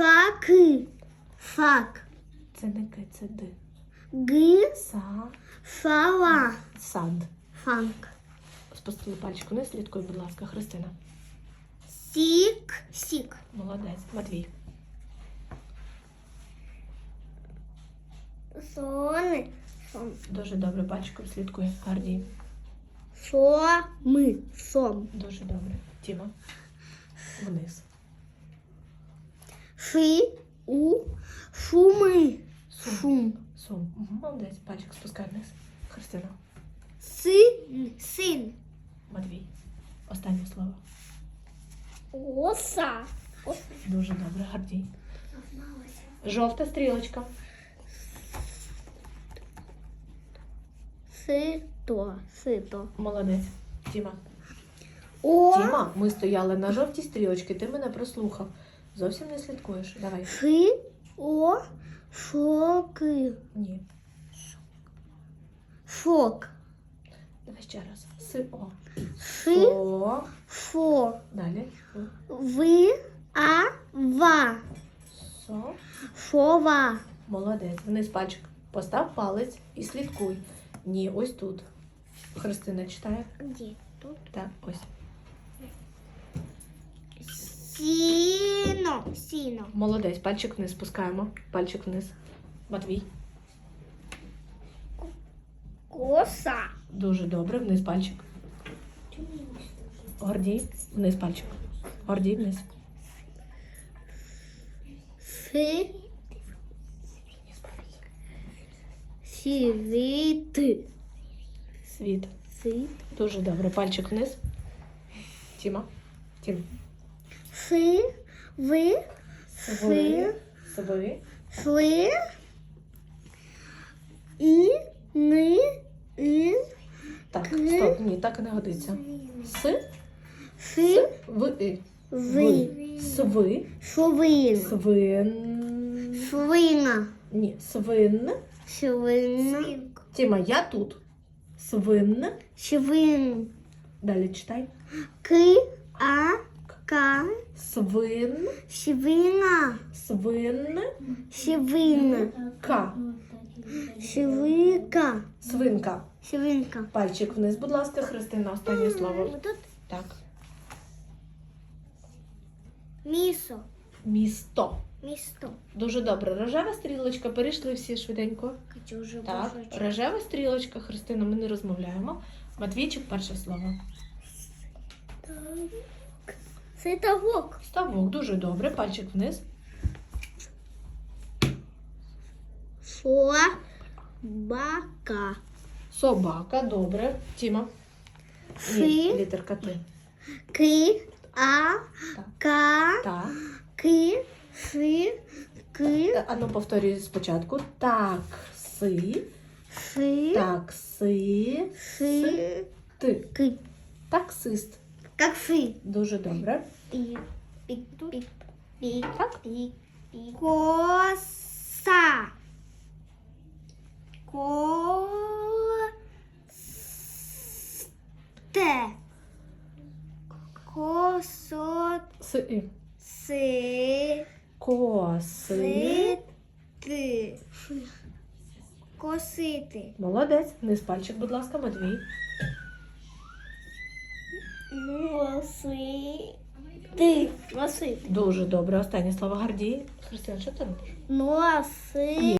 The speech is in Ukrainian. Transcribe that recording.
Факи. Фак. Це не ки, це ди. Ги. Са. Фала. Сад. Фанк. Спустили пальчик вниз, слідкуй, будь ласка, Христина. Сік. Сік. Молодець. Матвій. Сон. Сон. Дуже добре, пальчиком слідкуй. Гордій. Соми. Сом. Дуже добре. Тіма. Вниз. Фи. У. Шуми. Сум. Шум. Сум. Мгм, Молодець. Пальчик спускай вниз. Христина. Син. Син. Матвій. Останнє слово. Оса. Дуже добре, Гордій. Жовта стрілочка. Сито. Сито. Молодець. Тіма. О. Тіма, ми стояли на жовтій стрілочці, ти мене прослухав. Зовсім не слідкуєш. Давай. Фи. О. Шоки. Ні. Фок. Давай ще раз. Си о. Фи. О. Фо. Далі. Ви. А. Ва. Со. Фова. Молодець. Вниз пальчик. Постав палець і слідкуй. Ні, ось тут. Христина читає. Где? Тут. Так, ось. Сіно. Сіно. Молодець. Пальчик вниз спускаємо. Пальчик вниз. Матвій. Коса. Дуже добре. Вниз пальчик. Гордій. Вниз пальчик. Гордій вниз. Фи. Сівіти. Світ. Сит. Дуже добре. Пальчик вниз. Тіма. Тім. Фи. Ви. Сви. Сви. Фли. І. Ни. І. Так, стоп. Ні, так не годиться. С. Фи. В. І. Ви. Сви. Швин. Свин. Швина. Ні, свин. Швин. Тіма, я тут. Свин. Швин. Далі читай. Ки. А. Ка. Свин. Швина. Свин. Швина. Ка. Швика. Свинка. Швинка. Пальчик вниз, будь ласка, Христина, останнє слово. Тут Так. місо. Місто. Місто. Дуже добре. Рожева стрілочка. Перейшли всі швиденько. Хочу вже Так. божечки. Рожева стрілочка. Христина, ми не розмовляємо. Матвійчик, перше слово. Ситовок. Ставок. Дуже добре. Пальчик вниз. Собака. Собака. Добре. Тіма. Ні, Фи. літерка Т. Ки. А. Так. Ка. Та. Ки. Фи. Ки. Та, Ану, повторюй спочатку. Так. Си. Фи. Такси. Фи. Ти. Ки. Таксист. Как фи. Дуже добре. Так. Пик. Коса. Ко. Те. Косот. Си. Си. Коси. Сити. Косити. Молодець. Вниз пальчик, будь ласка, Матвій. Носити. Носити. Дуже добре. Останнє слово Гордій. Христина, що ти робиш? Носи.